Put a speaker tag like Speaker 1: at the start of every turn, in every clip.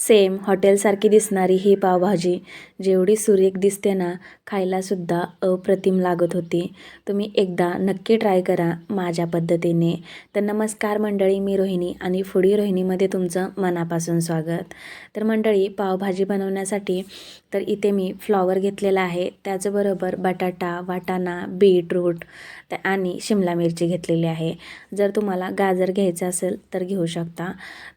Speaker 1: Same हॉटेलसारखी दिसणारी ही पावभाजी. जेवढी सुरेख दिसते ना खायलासुद्धा अप्रतिम लागत होती. तुम्ही एकदा नक्की ट्राय करा माझ्या पद्धतीने. तर नमस्कार मंडळी मी रोहिणी आणि फुडी रोहिणीमध्ये तुमचं मनापासून स्वागत. तर मंडळी पावभाजी बनवण्यासाठी तर इथे मी फ्लॉवर घेतलेला आहे. त्याचबरोबर बटाटा वाटाणा बीटरूट तर आणि शिमला मिरची घेतलेली आहे. जर तुम्हाला गाजर घ्यायचं असेल तर घेऊ शकता.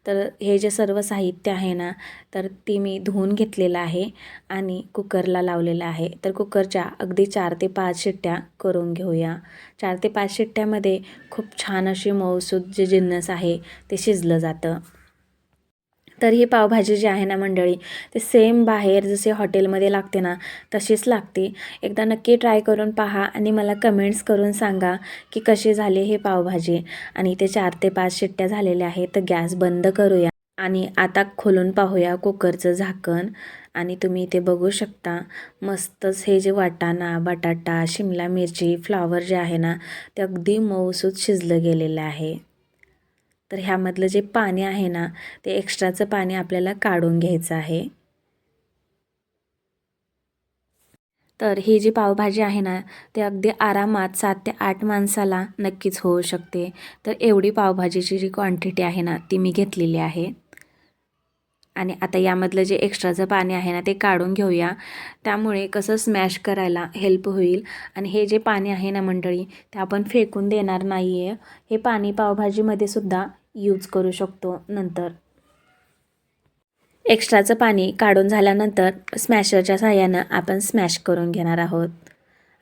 Speaker 1: तर हे जे सर्व साहित्य आहे ना तर ती मी धुवून घेतलेलं आहे आणि कुकरला लावलेलं आहे. तर कुकरच्या अगदी चार ते पाच शिट्ट्या करून घेऊया. चार ते पाच शिट्ट्यामध्ये खूप छान अशी मऊसूद जे जिन्नस आहे ते शिजलं जातं. तर ही पावभाजी जी आहे ना मंडळी ते सेम बाहेर जसे हॉटेलमध्ये लागते ना तशीच लागते. एकदा नक्की ट्राय करून पहा आणि मला कमेंट्स करून सांगा की कशी झाली हे पावभाजी. आणि इथे चार ते पाच शिट्ट्या झालेल्या आहेत तर गॅस बंद करूया. आणि आता खोलून पाहूया कुकरचं झाकण. आणि तुम्ही इथे बघू शकता मस्तच हे जे वाटाणा बटाटा शिमला मिरची फ्लावर जे आहे ना ते अगदी मऊसूत शिजलं गेलेलं आहे. तर ह्यामधलं जे पाणी आहे ना ते एक्स्ट्राचं पाणी आपल्याला काढून घ्यायचं आहे. तर ही जी पावभाजी आहे ना ते अगदी आरामात सात ते आठ माणसाला नक्कीच होऊ शकते. तर एवढी पावभाजीची जी क्वांटिटी आहे ना ती मी घेतलेली आहे. आणि आता यामधलं जे एक्स्ट्राचं पाणी आहे ना ते काढून घेऊया. त्यामुळे कसं स्मॅश करायला हेल्प होईल. आणि हे जे पाणी आहे ना मंडळी ते आपण फेकून देणार नाही आहे हे पाणी पावभाजीमध्ये सुद्धा यूज करू शकतो नंतर. एक्स्ट्राचं पाणी काढून झाल्यानंतर स्मॅशरच्या सहाय्यानं आपण स्मॅश करून घेणार आहोत.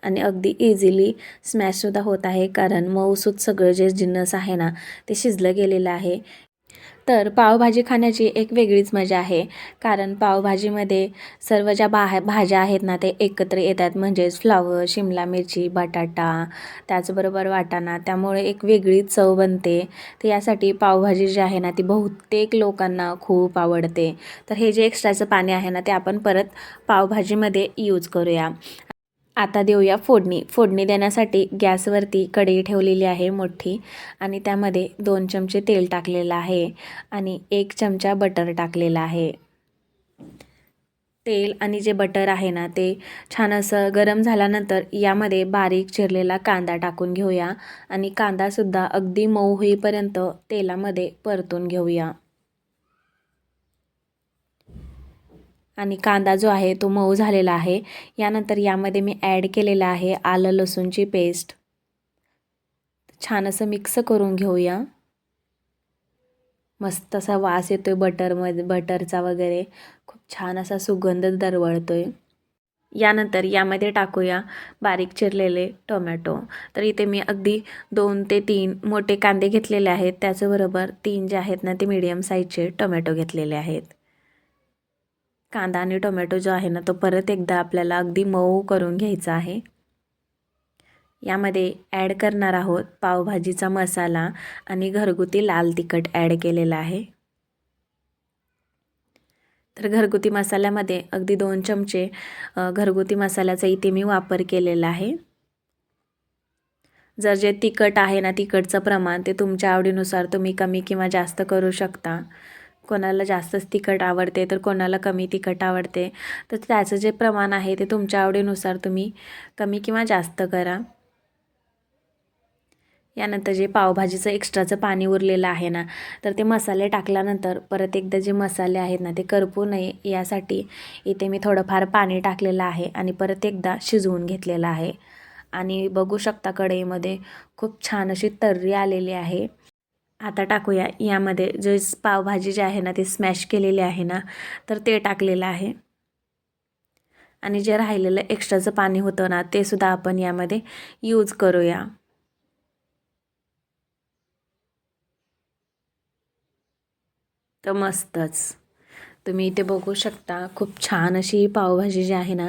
Speaker 1: आणि अगदी इझिली स्मॅशसुद्धा होत आहे कारण मऊसूत सगळं जे जिन्नस आहे ना ते शिजलं गेलेलं आहे. तर पावभाजी खाण्याची एक वेगळीच मजा आहे. कारण पावभाजीमध्ये सर्व ज्या बा भाज्या आहेत ना ते एकत्र येतात. म्हणजेच फ्लावर शिमला मिरची बटाटा त्याचबरोबर वाटाणा. त्यामुळे एक वेगळीच चव बनते. तर यासाठी पावभाजी जी आहे ना ती बहुतेक लोकांना खूप आवडते. तर हे जे एक्स्ट्राचं पाणी आहे ना ते आपण परत पावभाजीमध्ये यूज करूया. आता देऊया फोडणी. फोडणी देण्यासाठी गॅसवरती कढई ठेवलेली आहे मोठी आणि त्यामध्ये दोन चमचे तेल टाकलेलं आहे आणि एक चमचा बटर टाकलेला आहे. तेल आणि जे बटर आहे ना ते छान असं गरम झाल्यानंतर यामध्ये बारीक चिरलेला कांदा टाकून घेऊया आणि कांदासुद्धा अगदी मऊ होईपर्यंत तेलामध्ये परतून घेऊया. आणि कांदा जो आहे तो मऊ झालेला आहे. यानंतर यामध्ये मी ॲड केलेलं आहे आलं लसूणची पेस्ट छान असं मिक्स करून घेऊया. मस्त असा वास येतो आहे बटरमध्ये बटरचा वगैरे. खूप छान असा सुगंध दरवळतो आहे यानंतर यामध्ये टाकूया बारीक चिरलेले टोमॅटो तर इथे मी अगदी दोन ते तीन मोठे कांदे घेतलेले आहेत. त्याचबरोबर तीन जे आहेत ना ते मीडियम साईजचे टोमॅटो घेतलेले आहेत. कांदा आणि टोमॅटो जो आहे ना तो परत एकदा आपल्याला अगदी मऊ करून घ्यायचा आहे. यामध्ये ॲड करणार आहोत पावभाजीचा मसाला आणि घरगुती लाल तिखट ॲड केलेला आहे. तर घरगुती मसाल्यामध्ये अगदी दोन चमचे घरगुती मसाल्याचा इथे मी वापर केलेला आहे. जर जे तिखट आहे ना तिखटचं प्रमाण ते तुमच्या आवडीनुसार तुम्ही कमी किंवा जास्त करू शकता. कोणाला जास्तच तिखट आवडते तर कोणाला कमी तिखट आवडते. तर त्याचं जे प्रमाण आहे ते तुमच्या आवडीनुसार तुम्ही कमी किंवा जास्त करा. यानंतर जे पावभाजीचं एक्स्ट्राचं पाणी उरलेलं आहे ना तर ते मसाले टाकल्यानंतर परत एकदा जे मसाले आहेत ना ते करपू नये. यासाठी इथे मी थोडंफार पाणी टाकलेलं आहे आणि परत एकदा शिजवून घेतलेलं आहे. आणि बघू शकता कढईमध्ये खूप छान अशी तर्री आलेली आहे. आता टाकूया. यामध्ये जे पावभाजी जे आहे ना ते स्मॅश केलेली आहे ना तर ते टाकलेलं आहे. आणि जे राहिलेलं एक्स्ट्राचं पाणी होतं ना ते सुद्धा आपण यामध्ये यूज करूया. तर मस्तच. तुम्ही इथे बघू शकता खूप छान अशी पावभाजी जी आहे ना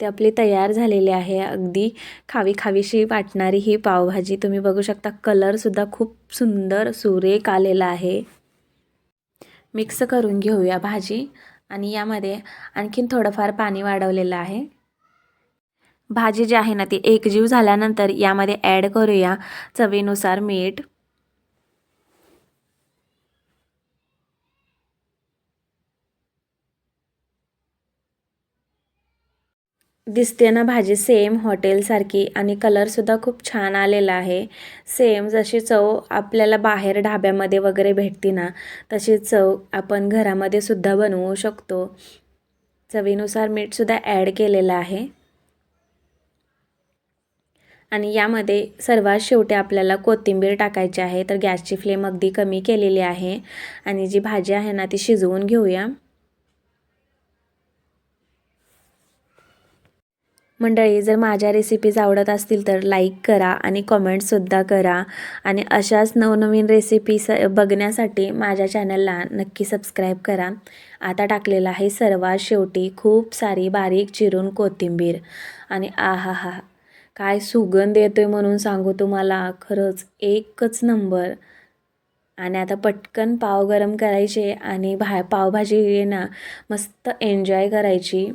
Speaker 1: ती आपली तयार झालेली आहे. अगदी खावी खावीशी वाटणारी ही पावभाजी. तुम्ही बघू शकता कलरसुद्धा खूप सुंदर सुरेख आलेला आहे. मिक्स करून घेऊया भाजी आणि यामध्ये आणखीन थोडंफार पाणी वाढवलेलं आहे. भाजी जी आहे ना ती एकजीव झाल्यानंतर यामध्ये ॲड करूया चवीनुसार मीठ. दिसते ना भाजी सेम हॉटेलसारखी आणि कलरसुद्धा खूप छान आलेला आहे. सेम जशी चव आपल्याला बाहेर ढाब्यामध्ये वगैरे भेटते ना तशी चव आपण घरामध्ये सुद्धा बनवू शकतो. चवीनुसार मीठसुद्धा ॲड केलेलं आहे. आणि यामध्ये सर्वात शेवटी आपल्याला कोथिंबीर टाकायची आहे तर गॅसची फ्लेम अगदी कमी केलेली आहे. आणि जी भाजी आहे ना ती शिजवून घेऊया. मंडळी जर माझ्या रेसिपीज आवडत असतील तर लाईक करा आणि कमेंटसुद्धा करा. आणि अशाच नवनवीन रेसिपी स बघण्यासाठी माझ्या चॅनलला नक्की सबस्क्राईब करा. आता टाकलेलं आहे सर्वात शेवटी खूप सारी बारीक चिरून कोथिंबीर. आणि आहा हा काय सुगंध येतो आहे म्हणून सांगू तुम्हाला खरंच एकच नंबर आणि आता पटकन पाव गरम करायचे आणि भा पावभाजी ना मस्त एन्जॉय करायची.